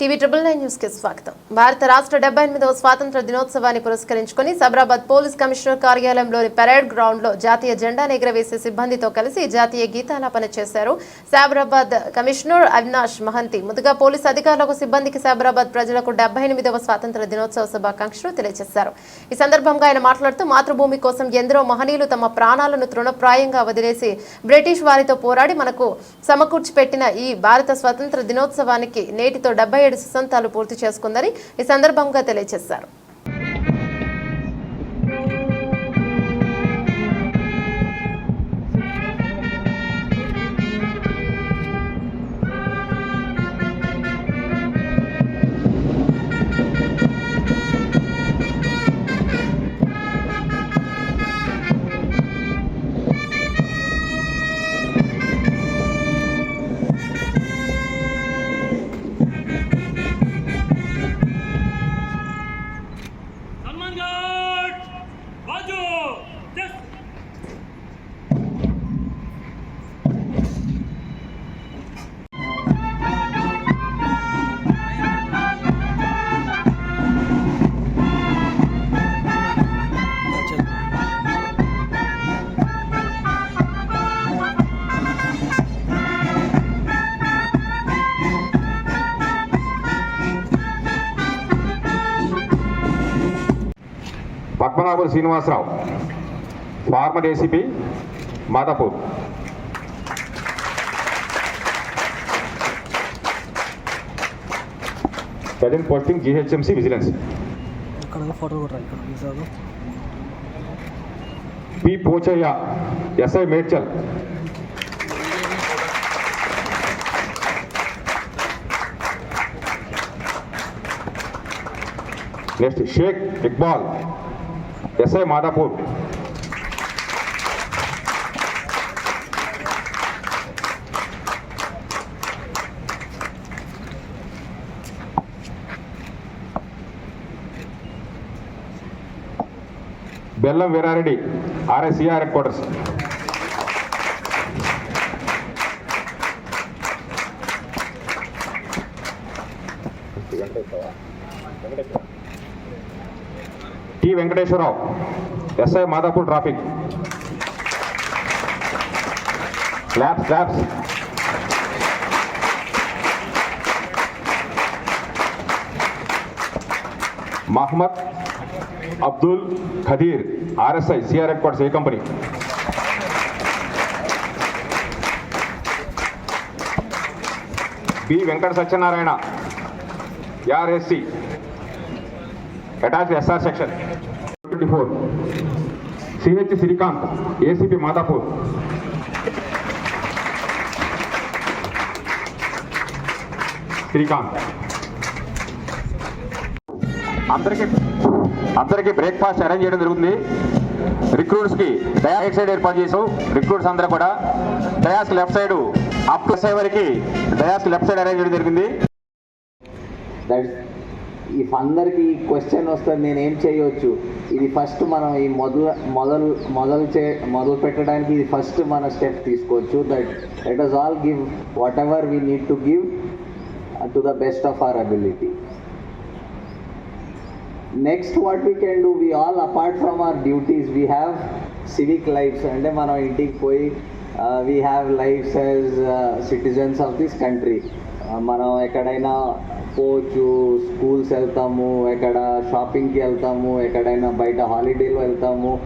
TV triple nine న్యూస్కి స్వాగతం. భారత రాష్ట్ర డెబ్బై ఎనిమిదవ స్వాతంత్ర దినోత్సవాన్ని పురస్కరించుకుని సబరాబాద్ పోలీస్ కమిషనర్ కార్యాలయంలోని పెరేడ్ గ్రౌండ్లో జాతీయ జెండాను ఎగురవేసే సిబ్బందితో కలిసి జాతీయ గీతాలాపన చేశారు సైబరాబాద్ కమిషనర్ అవినాష్ మహంతి. ముందుగా పోలీస్ అధికారులకు సిబ్బందికి సైబరాబాద్ ప్రజలకు డెబ్బై ఎనిమిదవ స్వాతంత్ర దినోత్సవ శుభాకాంక్షలు తెలియజేశారు. ఈ సందర్భంగా ఆయన మాట్లాడుతూ మాతృభూమి కోసం ఎందరో మహనీయులు తమ ప్రాణాలను తృణప్రాయంగా వదిలేసి బ్రిటిష్ వారితో పోరాడి మనకు సమకూర్చి పెట్టిన ఈ భారత స్వాతంత్ర దినోత్సవానికి నేటితో డెబ్బై ఏడు సుసంతాలు పూర్తి చేసుకుందని ఈ సందర్భంగా తెలియజేశారు. Padmanabhulu Srinivasarao former ACP Madhapur present posting GHMC vigilance ఇక్కడ ఫోటో కూడా ఇక్కడ వీసాలు P Pochaiah SI Medchal next Sheikh Iqbal SI Madhapur. Bellam Veerareddy RSCR headquarters. T Venkateswararao SI Madhapur traffic. Labs labs Mohammed Abdul Khadeer RSI CR headquarters A company. B Venkata Satyanarayana RSC. Attach SR section twenty four CH Srikanth ACP Madhapur Srikanth అందరికీ అందరికీ breakfast arrange చేయడం జరుగుతుంది. రిక్రూట్స్కి డయాక్ side ఏర్పాటు చేసాం. Recruits అందరూ కూడా dais left side up వరకు dais left side arrange చేయడం జరిగింది. దట్ ఇఫ్ అందరికి క్వశ్చన్ వస్తే నేను ఏం చేయొచ్చు? ఇది ఫస్ట్ మనం ఈ మొదలు మొదలు మొదలు చే మొదలు పెట్టడానికి ఇది ఫస్ట్ మన స్టెప్ తీసుకోవచ్చు. That let us all give whatever we need to give to the best of our ability next what we can do we all apart from our duties we have civic lifes అంటే మనం ఇంటికి పోయి we have lifes as citizens of this country మనం ఎక్కడైనా పోవచ్చు schools వెళ్తాము ఎక్కడ షాపింగ్కి వెళ్తాము ఎక్కడైనా బయట హాలిడేలో వెళ్తాము.